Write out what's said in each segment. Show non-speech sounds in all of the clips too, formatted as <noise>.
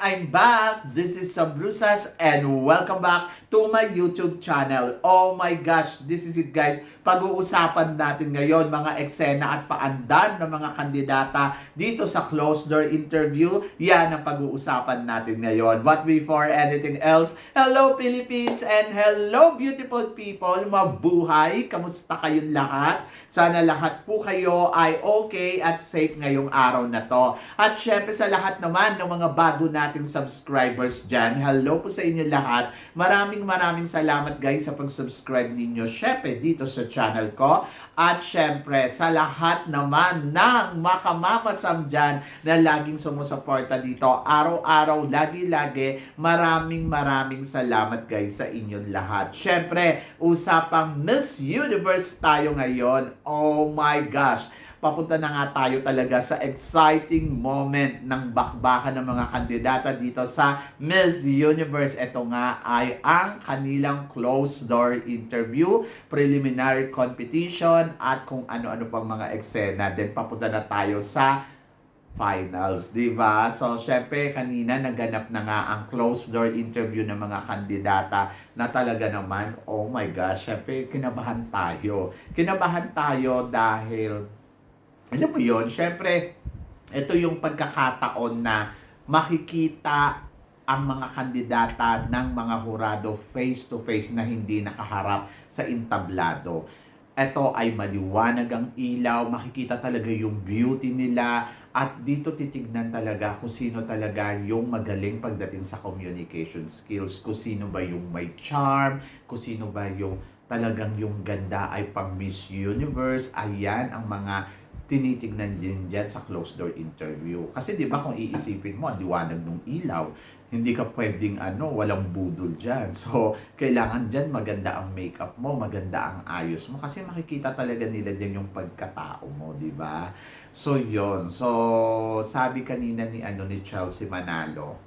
I'm back! This is Sabrusas and welcome back to my YouTube channel. Oh my gosh! This is it guys! Pag-uusapan natin ngayon mga eksena at paandan ng mga kandidata dito sa closed door interview. Yan ang pag-uusapan natin ngayon. But before anything else, hello Philippines and hello beautiful people! Mabuhay! Kamusta kayong lahat? Sana lahat po kayo ay okay at safe ngayong araw na to. At syempre sa lahat naman ng mga bago nating subscribers dyan, hello po sa inyo lahat. Maraming maraming salamat guys sa pag-subscribe ninyo syempre dito sa channel ko. At syempre sa lahat naman ng makamamasam dyan na laging sumusuporta dito araw-araw, lagi-lagi, maraming maraming salamat guys sa inyong lahat. Syempre, usapang Miss Universe tayo ngayon. Oh my gosh! Papunta na nga tayo talaga sa exciting moment ng bakbakan ng mga kandidata dito sa Miss Universe. Ito nga ay ang kanilang closed door interview, preliminary competition, at kung ano-ano pang mga eksena. Then papunta na tayo sa finals, di ba? So, syempre, kanina naganap na nga ang closed door interview ng mga kandidata na talaga naman, oh my gosh, syempre, kinabahan tayo. Kinabahan tayo dahil, alam mo yon syempre, ito yung pagkakataon na makikita ang mga kandidata ng mga hurado face-to-face na hindi nakaharap sa intablado. Ito ay maliwanag ang ilaw, makikita talaga yung beauty nila, at dito titignan talaga kung sino talaga yung magaling pagdating sa communication skills, kung sino ba yung may charm, kung sino ba yung talagang yung ganda ay pang Miss Universe. Ayan ang mga tinitignan din dyan sa closed door interview. Kasi di ba kung iisipin mo, liwanag ng ilaw, hindi ka pwedeng ano, walang budol dyan. So, kailangan dyan maganda ang makeup mo, maganda ang ayos mo. Kasi makikita talaga nila dyan yung pagkatao mo, di ba? So, yon So, sabi kanina ni, ano, ni Chelsea Manalo,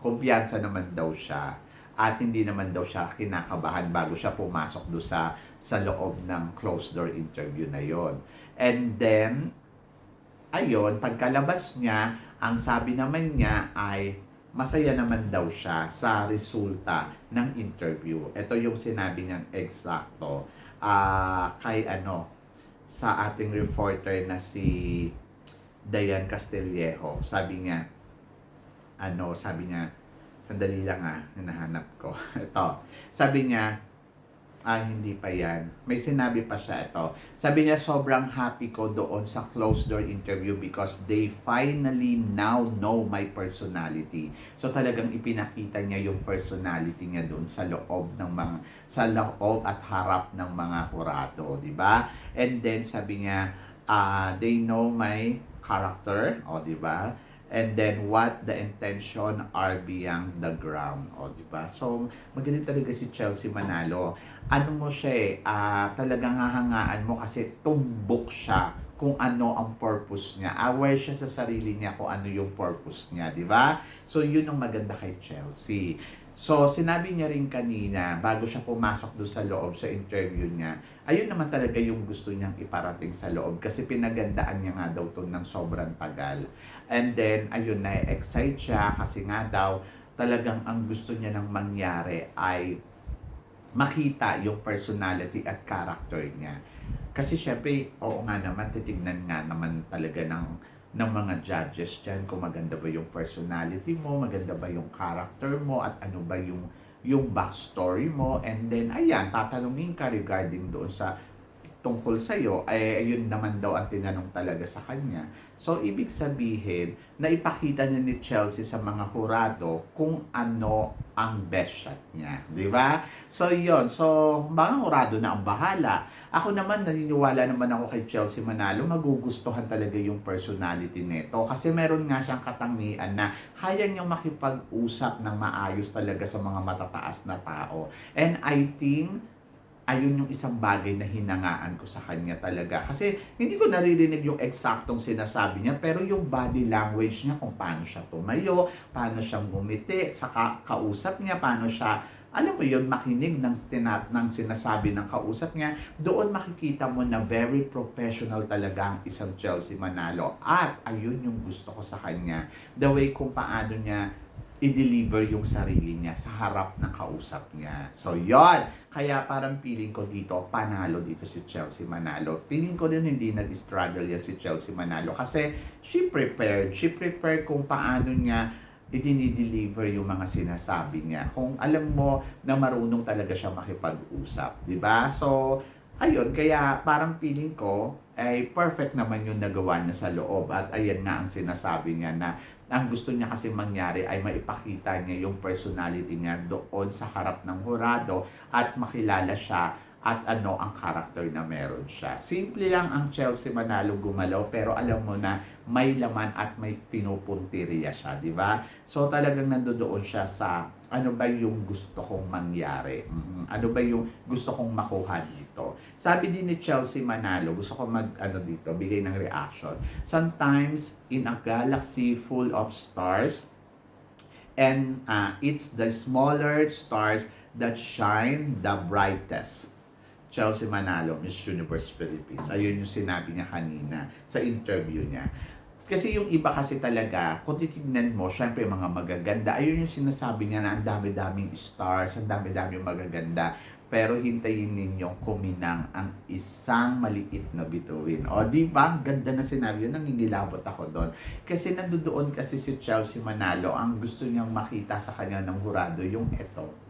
kumpiyansa naman daw siya at hindi naman daw siya kinakabahan bago siya pumasok do sa sa loob ng closed door interview na yon. And then, ayon, pagkalabas niya, ang sabi naman niya ay masaya naman daw siya sa resulta ng interview. Ito yung sinabi niyang eksakto ah kay ano sa ating reporter na si Dayan Castillejo. Sabi niya, ano, sabi niya, sandali lang ah, hinahanap ko. <laughs> Ito, sabi niya, ah, hindi pa yan. May sinabi pa siya ito. Sabi niya, sobrang happy ko doon sa closed door interview because they finally now know my personality. So talagang ipinakita niya yung personality niya doon sa loob ng mga sa loob at harap ng mga hurado, di ba? And then sabi niya, ah, they know my character, o di ba? And then what the intention are beyond the ground, o di ba? So magaling talaga si Chelsea Manalo. Ano mo siya eh, ah, talagang hahangaan mo kasi tumbok siya kung ano ang purpose niya. Aware siya sa sarili niya kung ano yung purpose niya, di ba? So, yun ang maganda kay Chelsea. So, sinabi niya rin kanina, bago siya pumasok doon sa loob sa interview niya, ayun naman talaga yung gusto niyang iparating sa loob kasi pinagandaan niya nga daw to ng sobrang tagal. And then, ayun, na-excite siya kasi nga daw, talagang ang gusto niya nang mangyari ay makita yung personality at character niya. Kasi syempre, oo nga naman, titignan nga naman talaga ng, ng mga judges dyan kung maganda ba yung personality mo, maganda ba yung character mo, at ano ba yung, yung backstory mo. And then, ayan, tatanungin ka regarding doon sa tungkol sa'yo, ay ayun naman daw ang tinanong talaga sa kanya. So, ibig sabihin, na ipakita niya ni Chelsea sa mga hurado kung ano ang best shot niya. Di ba? So, yon So, mga hurado na ang bahala. Ako naman, naniniwala naman ako kay Chelsea Manalo, magugustuhan talaga yung personality nito. Kasi meron nga siyang katangian na kaya niyang makipag-usap ng maayos talaga sa mga matataas na tao. And I think, ayun yung isang bagay na hinangaan ko sa kanya talaga. Kasi hindi ko naririnig yung eksaktong sinasabi niya, pero yung body language niya kung paano siya tumayo, paano siya ngumiti, sa ka- kausap niya, paano siya alam mo yun, makinig ng, tinat ng sinasabi ng kausap niya, doon makikita mo na very professional talaga ang isang Chelsea Manalo. At ayun yung gusto ko sa kanya, the way kung paano niya i-deliver yung sarili niya sa harap ng kausap niya. So, yon Kaya parang feeling ko dito, panalo dito si Chelsea Manalo. Feeling ko din hindi nag-struggle yan si Chelsea Manalo kasi she prepared. She prepared kung paano niya i-deliver yung mga sinasabi niya. Kung alam mo na marunong talaga siya makipag-usap, di ba? So, ayun, kaya parang feeling ko, ay perfect naman yung nagawa niya sa loob. At ayan nga ang sinasabi niya na ang gusto niya kasi mangyari ay maipakita niya yung personality niya doon sa harap ng hurado at makilala siya at ano ang karakter na meron siya. Simple lang ang Chelsea Manalo gumalaw pero alam mo na may laman at may pinupuntirya siya, di ba? So talagang nandoon siya sa ano ba yung gusto kong mangyari? Mhm. Ano ba yung gusto kong makuha dito? Sabi din ni Chelsea Manalo, gusto ko mag ano dito, bigay ng reaction. Sometimes in a galaxy full of stars and uh, it's the smaller stars that shine the brightest. Chelsea Manalo, Miss Universe Philippines. Ayun yung sinabi niya kanina sa interview niya. Kasi yung iba kasi talaga, kung titignan mo, syempre mga magaganda, ayun yung sinasabi niya na ang dami-daming stars, ang dami-daming magaganda. Pero hintayin ninyong kuminang ang isang maliit na bituin. O, di ba? Ang ganda na sinabi yun. Nangingilabot ako doon. Kasi nandoon kasi si Chelsea Manalo, ang gusto niyang makita sa kanya ng hurado, yung eto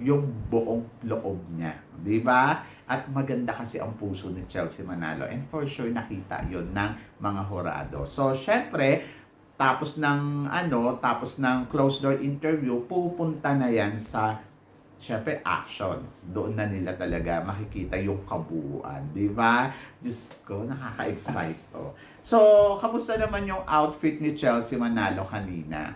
yung buong loob niya. Di ba? At maganda kasi ang puso ni Chelsea Manalo. And for sure, nakita yon ng mga horado. So, syempre, tapos ng ano, tapos ng closed door interview, pupunta na yan sa syempre action. Doon na nila talaga makikita yung kabuuan, 'di ba? Diyos ko, nakaka-excite to. So, kamusta naman yung outfit ni Chelsea Manalo kanina?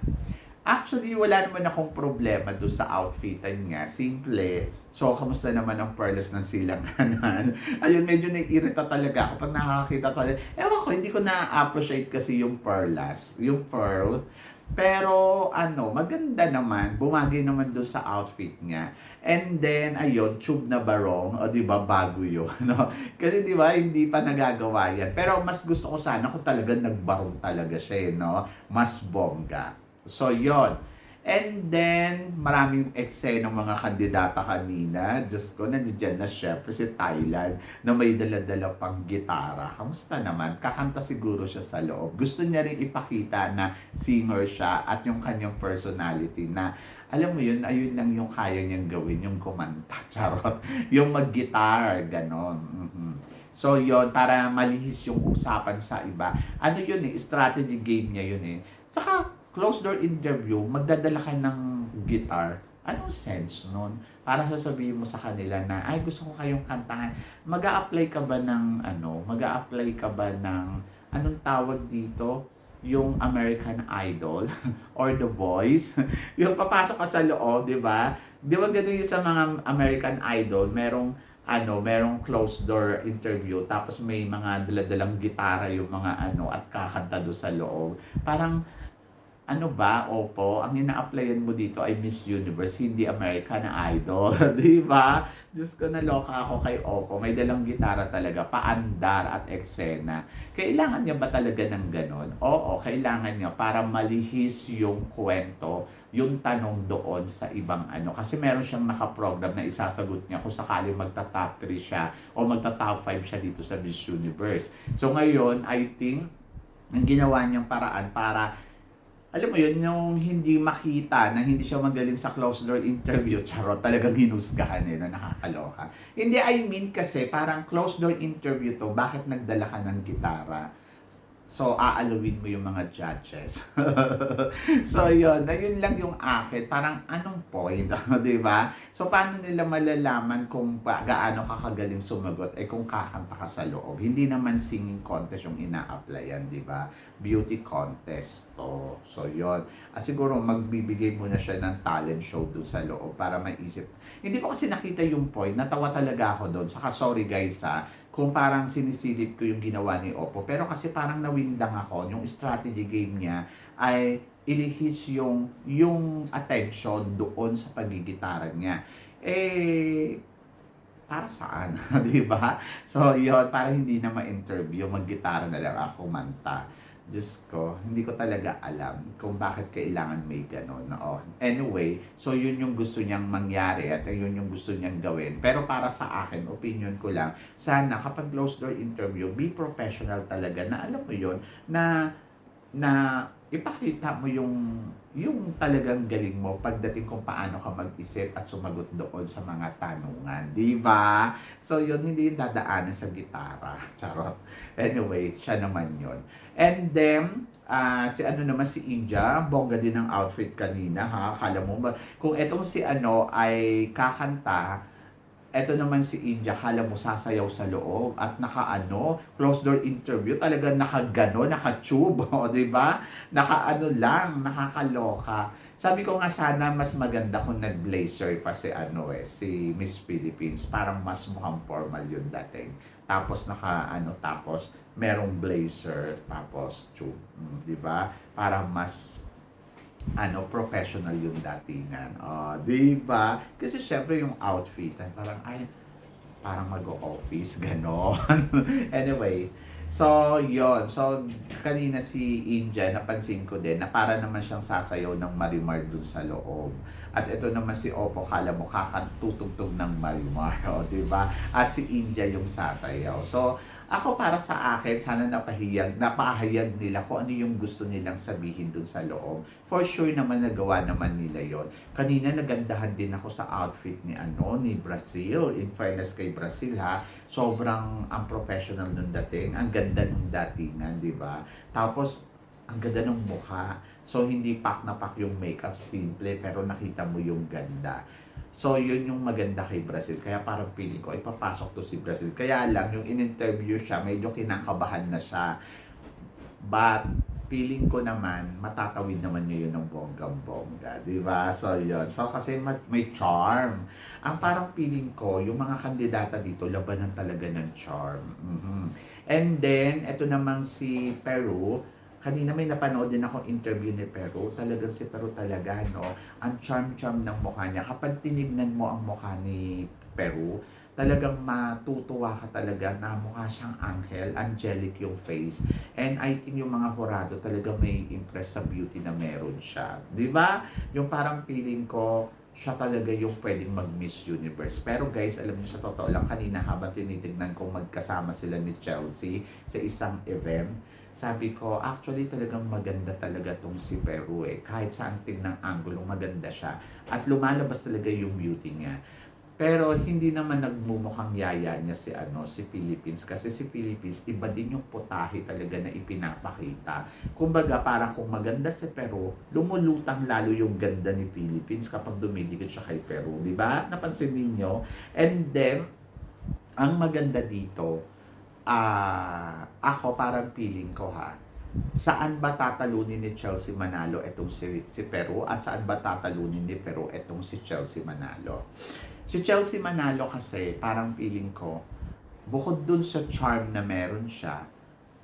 Actually, wala naman akong problema doon sa outfitan niya. Simple. So, kamusta naman ang pearls ng silanganan? <laughs> Ayun, medyo naiirita talaga ako pag nakakita talaga. Ewan ko, hindi ko na-appreciate kasi yung perlas, yung pearl. Pero ano, maganda naman, bumagay naman doon sa outfit niya. And then, ayun, tube na barong, o di ba bago yun, no? <laughs> Kasi di ba, hindi pa nagagawa yan. Pero mas gusto ko sana kung talaga nagbarong talaga siya, eh, no? Mas bongga. So, yon. And then, maraming eksena ng mga kandidata kanina. Diyos ko, nandiyan na syempre si Thailand na may dala-dala pang gitara. Kamusta naman? Kakanta siguro siya sa loob. Gusto niya rin ipakita na singer siya at yung kanyang personality na alam mo yun, ayun lang yung kaya niyang gawin, yung kumanta, <laughs> charot. Yung mag-guitar, ganon. Mhm. So yon para malihis yung usapan sa iba. Ano yun eh, strategy game niya yun eh. Saka, closed door interview, magdadala ka ng guitar, anong sense nun? Para sasabihin mo sa kanila na, ay gusto ko kayong kantahan. mag apply ka ba ng, ano, mag apply ka ba ng, anong tawag dito? Yung American Idol <laughs> or The Voice. <laughs> yung papasok ka sa loob, di ba? Di ba ganun yung sa mga American Idol, merong ano, merong closed door interview tapos may mga daladalang gitara yung mga ano at kakanta do sa loob. Parang ano ba, opo, ang ina-applyan mo dito ay Miss Universe, hindi American Idol. <laughs> di ba? Diyos ko, naloka ako kay Oppo. May dalang gitara talaga, paandar at eksena. Kailangan niya ba talaga ng ganon? Oo, kailangan niya para malihis yung kwento, yung tanong doon sa ibang ano. Kasi meron siyang nakaprogram na isasagot niya kung sakaling magta-top 3 siya o magta-top 5 siya dito sa Miss Universe. So ngayon, I think, ang ginawa niyang paraan para alam mo yun, yung hindi makita na hindi siya magaling sa closed door interview, <laughs> charot, talagang hinusgahan eh, na nakakaloka. Hindi, I mean kasi parang closed door interview to, bakit nagdala ka ng gitara? So, aalawin mo yung mga judges. <laughs> so, yun. Na yun lang yung akin. Parang anong point? <laughs> di ba? So, paano nila malalaman kung pa, gaano ka kagaling sumagot? Eh, kung kakanta ka sa loob. Hindi naman singing contest yung ina-applyan, di ba? Beauty contest. To. So, yun. Ah, siguro, magbibigay muna siya ng talent show dun sa loob para maisip. Hindi ko kasi nakita yung point. Natawa talaga ako doon. Saka, sorry guys ha kung parang sinisilip ko yung ginawa ni Oppo. Pero kasi parang nawindang ako, yung strategy game niya ay ilihis yung yung attention doon sa pagigitara niya. Eh para saan, <laughs> 'di ba? So, 'yon para hindi na ma-interview, maggitara na lang ako manta. Diyos ko, hindi ko talaga alam kung bakit kailangan may ganon. No? Anyway, so yun yung gusto niyang mangyari at yun yung gusto niyang gawin. Pero para sa akin, opinion ko lang, sana kapag closed door interview, be professional talaga na alam mo yun, na na ipakita mo yung yung talagang galing mo pagdating kung paano ka mag-isip at sumagot doon sa mga tanungan, di ba? So yun, hindi yung dadaanan sa gitara. <laughs> Charot. Anyway, siya naman yun. And then, ah, si ano naman si India, bongga din ang outfit kanina, ha? Akala mo ba, kung etong si ano ay kakanta, eto naman si India, kala mo sasayaw sa loob at nakaano, closed door interview, talagang nakagano, nakatube, <laughs> o, di ba? Nakaano lang, nakakaloka. Sabi ko nga sana mas maganda kung nag-blazer pa si ano eh, si Miss Philippines. Parang mas mukhang formal yung dating. Tapos naka ano, tapos merong blazer, tapos tube, mm, di ba? Para mas ano, professional yung datingan. Oh, di ba? Kasi syempre yung outfit, ay parang, ay, parang mag-office, <laughs> gano'n. anyway, so, yon So, kanina si India, napansin ko din na para naman siyang sasayaw ng Marimar dun sa loob. At ito naman si Oppo, kala mo kakantutugtog ng Marimar, <laughs> o, di ba? At si India yung sasayaw. So, ako para sa akin, sana napahiyag, napahayag nila kung ano yung gusto nilang sabihin dun sa loob. For sure naman nagawa naman nila yon. Kanina nagandahan din ako sa outfit ni ano ni Brazil. In fairness kay Brazil ha, sobrang ang professional nung dating. Ang ganda nung datingan, di ba? Tapos ang ganda ng mukha. So hindi pak na pak yung makeup simple pero nakita mo yung ganda. So, yun yung maganda kay Brazil. Kaya parang feeling ko, ipapasok to si Brazil. Kaya lang, yung in-interview siya, medyo kinakabahan na siya. But, feeling ko naman, matatawid naman niya yun ng bonggang-bongga. Di ba? So, yun. So, kasi ma- may charm. Ang parang feeling ko, yung mga kandidata dito, labanan talaga ng charm. Mhm. And then, eto namang si Peru, kanina may napanood din ako interview ni Peru. Talagang si Peru talaga, no? Ang charm-charm ng mukha niya. Kapag tinignan mo ang mukha ni Peru, talagang matutuwa ka talaga na mukha siyang angel, angelic yung face. And I think yung mga horado talaga may impress sa beauty na meron siya. Di ba? Yung parang feeling ko, siya talaga yung pwedeng mag-Miss Universe. Pero guys, alam niyo sa totoo lang, kanina habang tinitignan ko magkasama sila ni Chelsea sa isang event, sabi ko, actually talagang maganda talaga tong si Peru eh. Kahit saan tingnan angulo, maganda siya. At lumalabas talaga yung beauty niya. Pero hindi naman nagmumukhang yaya niya si ano si Philippines kasi si Philippines iba din yung putahe talaga na ipinapakita. Kumbaga para kung maganda si Peru, lumulutang lalo yung ganda ni Philippines kapag dumidikit siya kay Peru, di ba? Napansin ninyo? And then ang maganda dito, ah ako parang feeling ko ha, saan ba tatalunin ni Chelsea Manalo etong si, si Peru at saan ba tatalunin ni Peru etong si Chelsea Manalo? Si Chelsea Manalo kasi parang feeling ko bukod dun sa charm na meron siya,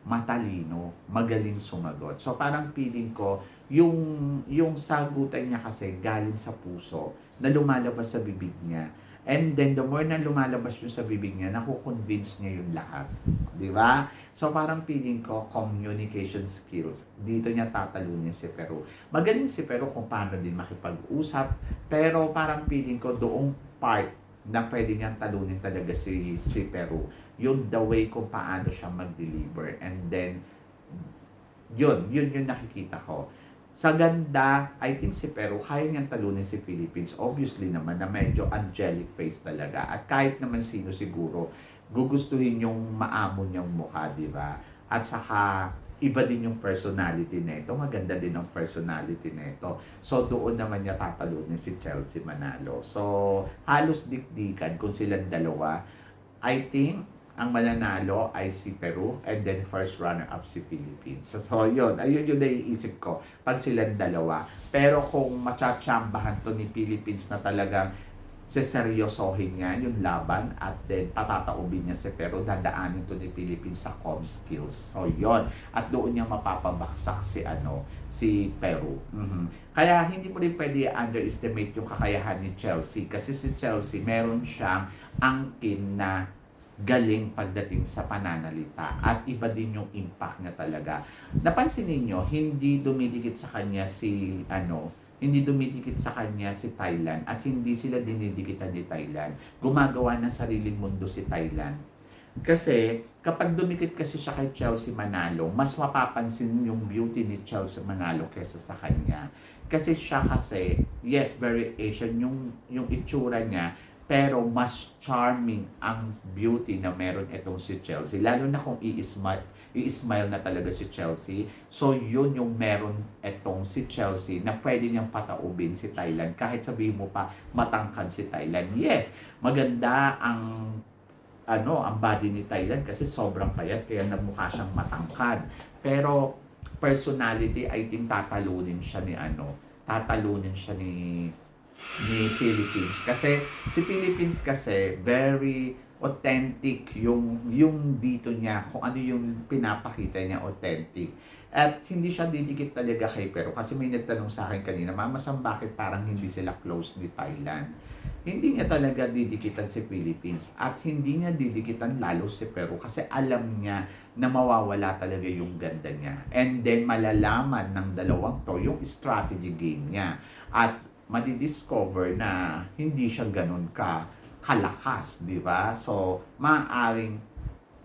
matalino, magaling sumagot. So parang feeling ko yung yung sagutan niya kasi galing sa puso na lumalabas sa bibig niya. And then, the more na lumalabas yung sa bibig niya, nakukonvince niya yung lahat. Di ba? So, parang feeling ko, communication skills. Dito niya tatalunin si Peru. Magaling si Peru kung paano din makipag-usap. Pero parang feeling ko, doong part na pwede niyang talunin talaga si, si Peru. Yung the way kung paano siya mag-deliver. And then, yun, yun yung nakikita ko. Sa ganda, I think si Peru, kaya niyang talunin si Philippines. Obviously naman na medyo angelic face talaga. At kahit naman sino siguro, gugustuhin yung maamon niyang mukha, di ba? At saka, iba din yung personality nito. Maganda din ang personality nito. So, doon naman niya tatalunin si Chelsea Manalo. So, halos dikdikan kung silang dalawa. I think, ang mananalo ay si Peru and then first runner-up si Philippines. So, yun. Ayun yung naiisip ko pag silang dalawa. Pero kung machachambahan to ni Philippines na talagang seseryosohin niya yung laban at then patataubin niya si Peru, dadaanin to ni Philippines sa com skills. So, yon At doon niya mapapabaksak si ano, si Peru. Mhm. Kaya hindi mo rin pwede underestimate yung kakayahan ni Chelsea kasi si Chelsea meron siyang angkin na galing pagdating sa pananalita at iba din yung impact niya talaga. Napansin ninyo, hindi dumidikit sa kanya si ano, hindi dumidikit sa kanya si Thailand at hindi sila dinidikitan ni Thailand. Gumagawa ng sariling mundo si Thailand. Kasi kapag dumikit kasi siya kay Chelsea Manalo, mas mapapansin yung beauty ni Chelsea Manalo kesa sa kanya. Kasi siya kasi, yes, very Asian yung, yung itsura niya, pero mas charming ang beauty na meron itong si Chelsea. Lalo na kung i-smile, i-smile na talaga si Chelsea. So, yun yung meron itong si Chelsea na pwede niyang pataubin si Thailand. Kahit sabihin mo pa, matangkad si Thailand. Yes, maganda ang ano, ang body ni Thailand kasi sobrang payat kaya nagmukha siyang matangkad. Pero personality, I think tatalunin siya ni ano, tatalunin siya ni ni Philippines. Kasi si Philippines kasi very authentic yung yung dito niya kung ano yung pinapakita niya authentic. At hindi siya didikit talaga kay Peru. Kasi may nagtanong sa akin kanina Mama Sam bakit parang hindi sila close ni Thailand? Hindi niya talaga didikitan si Philippines. At hindi niya didikitan lalo si Peru. Kasi alam niya na mawawala talaga yung ganda niya. And then malalaman ng dalawang to yung strategy game niya. At madidiscover na hindi siya ganun ka kalakas, di ba? So, maaaring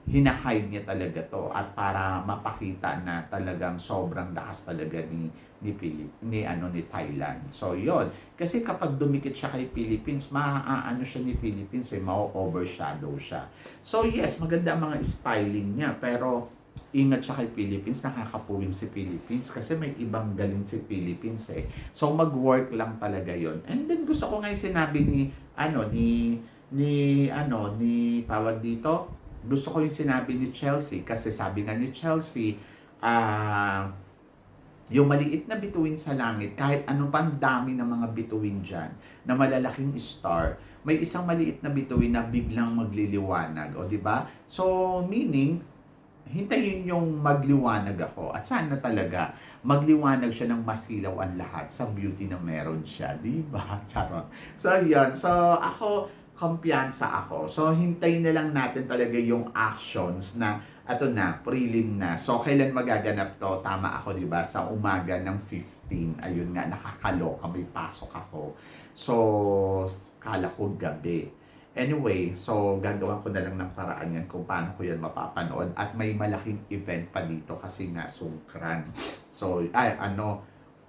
hinahide niya talaga to at para mapakita na talagang sobrang lakas talaga ni ni Philip ni ano ni Thailand. So yon kasi kapag dumikit siya kay Philippines, maaano siya ni Philippines eh, ma-overshadow siya. So yes, maganda ang mga styling niya pero ingat siya kay Philippines, nakakapuwing si Philippines kasi may ibang galing si Philippines eh. So mag-work lang talaga yon. And then gusto ko nga sinabi ni ano ni ni ano ni tawag dito gusto ko yung sinabi ni Chelsea kasi sabi nga ni Chelsea ah yung maliit na bituin sa langit, kahit ano pang dami ng mga bituin dyan, na malalaking star, may isang maliit na bituin na biglang magliliwanag. O, di ba? So, meaning, hintayin yung magliwanag ako. At sana talaga, magliwanag siya ng masilaw ang lahat sa beauty na meron siya. Di ba? <laughs> Charot. So, yun. So, ako, kumpiyansa ako. So, hintayin na lang natin talaga yung actions na ato na, prelim na. So, kailan magaganap to? Tama ako, di ba? Sa umaga ng 15. Ayun nga, nakakaloka. May pasok ako. So, kala ko gabi. Anyway, so gagawa ko na lang ng paraan yan kung paano ko yan mapapanood. At may malaking event pa dito kasi nga sungkran. So, ay, ano,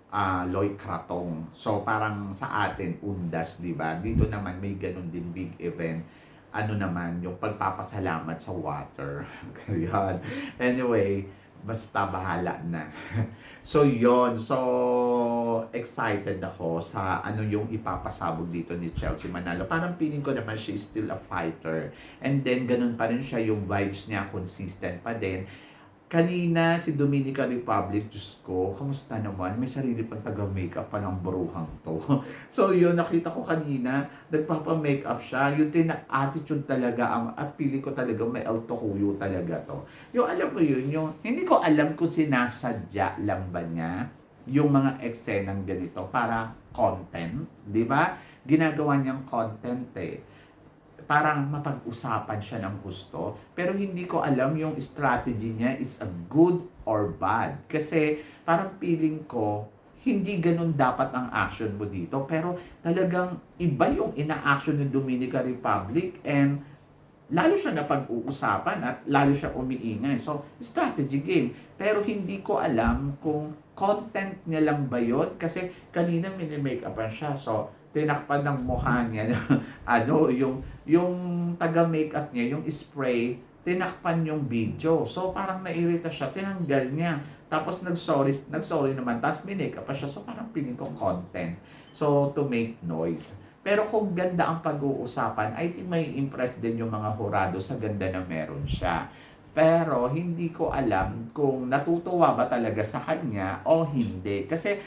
ah Loy Kratong. So, parang sa atin, undas, di ba? Dito naman may ganun din big event ano naman, yung pagpapasalamat sa water. <laughs> Yan. Anyway, basta bahala na. <laughs> so, yon So, excited ako sa ano yung ipapasabog dito ni Chelsea Manalo. Parang feeling ko naman she still a fighter. And then, ganun pa rin siya, yung vibes niya consistent pa din. Kanina, si Dominica Republic, Diyos ko, kamusta naman? May sarili pang taga-makeup pa ng bruhang to. <laughs> so, yun, nakita ko kanina, nagpapa-makeup siya. Yung tina attitude talaga, ang at feeling ko talaga may alto kuyo talaga to. Yung alam mo yun, yung, hindi ko alam kung sinasadya lang ba niya yung mga eksenang ganito para content, di ba? Ginagawa niyang content eh parang mapag-usapan siya ng gusto. Pero hindi ko alam yung strategy niya is a good or bad. Kasi parang feeling ko, hindi ganun dapat ang action mo dito. Pero talagang iba yung ina-action ng Dominican Republic and lalo siya napag-uusapan at lalo siya umiingay. So, strategy game. Pero hindi ko alam kung content niya lang ba yun. Kasi kanina mini-makeupan siya. So, tinakpan ng mukha niya <laughs> ano yung yung taga makeup niya yung spray tinakpan yung video so parang nairita siya tinanggal niya tapos nag-sorry nag-sorry naman tapos minake pa siya so parang piling ko content so to make noise pero kung ganda ang pag-uusapan I think may impress din yung mga hurado sa ganda na meron siya pero hindi ko alam kung natutuwa ba talaga sa kanya o hindi kasi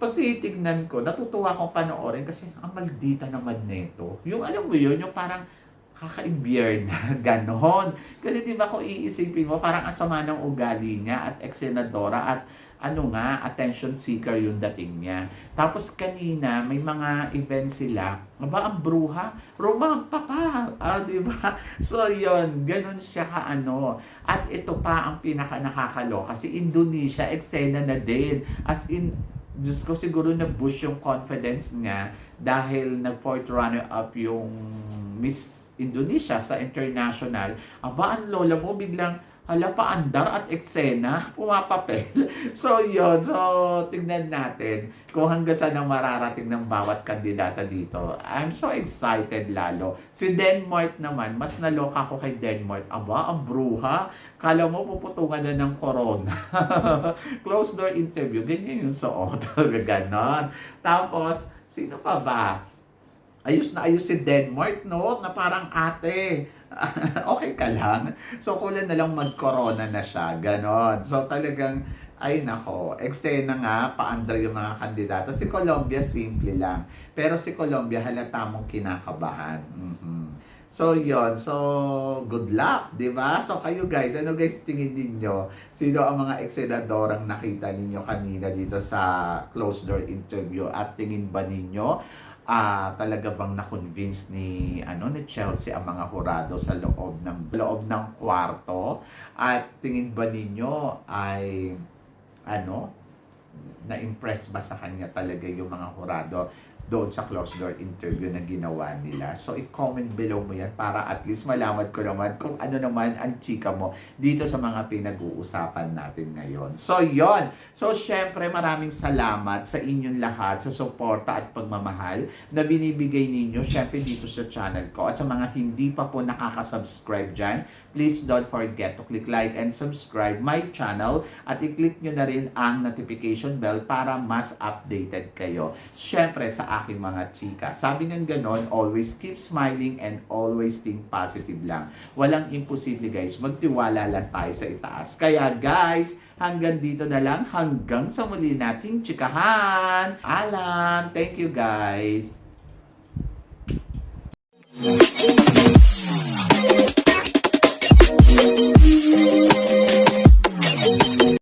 pag titignan ko, natutuwa akong panoorin kasi ang maldita naman neto. Yung alam mo yun, yung parang kaka-beer na <laughs> ganon. Kasi di ba kung iisipin mo, parang ang sama ng ugali niya at ex-senadora at ano nga, attention seeker yung dating niya. Tapos kanina, may mga event sila, aba ang bruha, romampa pa, ah, di ba? <laughs> So yon ganun siya ka ano. At ito pa ang pinaka nakakaloka, si Indonesia, eksena na din. As in, Diyos ko siguro nag-boost yung confidence niya dahil nag-fourth runner-up yung Miss Indonesia sa international. Aba, ang lola mo biglang hala pa andar at eksena, <laughs> pumapapel. So yon so tignan natin kung hanggang saan ang mararating ng bawat kandidata dito. I'm so excited lalo. Si Denmark naman, mas naloka ako kay Denmark. Aba, ang bruha. Kala mo puputungan na ng corona. <laughs> Closed door interview, ganyan yung suot. <laughs> Ganon. Tapos, sino pa ba? Ayos na ayos si Denmark, no? Na parang ate. <laughs> okay ka lang. So, kulang na lang mag-corona na siya. Ganon. So, talagang, ay nako, eksena nga, paandar yung mga kandidato. Si Colombia, simple lang. Pero si Colombia, halata mong kinakabahan. Mhm. So, yon So, good luck, di ba? So, kayo guys, ano guys tingin ninyo? Sino ang mga eksenadorang nakita ninyo kanina dito sa closed door interview? At tingin ba ninyo ah talaga bang na-convince ni ano ni Chelsea ang mga hurado sa loob ng loob ng kwarto? At tingin ba ninyo ay ano na-impress ba sa kanya talaga yung mga hurado doon sa closed door interview na ginawa nila. So, i-comment below mo yan para at least malaman ko naman kung ano naman ang chika mo dito sa mga pinag-uusapan natin ngayon. So, yon So, syempre, maraming salamat sa inyong lahat sa suporta at pagmamahal na binibigay ninyo syempre dito sa channel ko. At sa mga hindi pa po nakaka-subscribe dyan, please don't forget to click like and subscribe my channel at i-click nyo na rin ang notification bell para mas updated kayo. Siyempre sa aking mga chika, sabi ng ganon, always keep smiling and always think positive lang. Walang imposible guys, magtiwala lang tayo sa itaas. Kaya guys, hanggang dito na lang, hanggang sa muli nating chikahan. Alan, thank you guys.